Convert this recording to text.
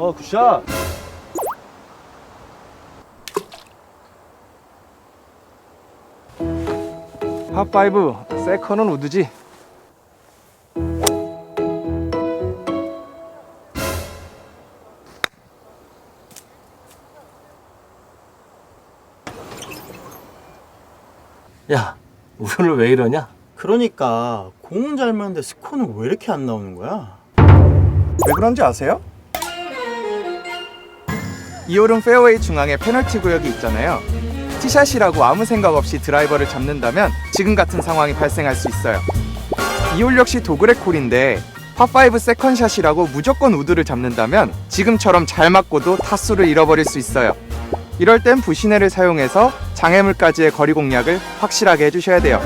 어, 굿샷. 파5 세컨은 우드지 야, 오늘 왜 이러냐? 그러니까 공은 잘 맞는데 스코어는 왜 이렇게 안 나오는 거야? 왜 그런지 아세요? 이 홀은 페어웨이 중앙에 페널티 구역이 있잖아요. 티샷이라고 아무 생각 없이 드라이버를 잡는다면 지금 같은 상황이 발생할 수 있어요. 이 홀 역시 도그렉 홀인데 파5 세컨샷이라고 무조건 우드를 잡는다면 지금처럼 잘 맞고도 타수를 잃어버릴 수 있어요. 이럴 땐 부시네를 사용해서 장애물까지의 거리 공략을 확실하게 해주셔야 돼요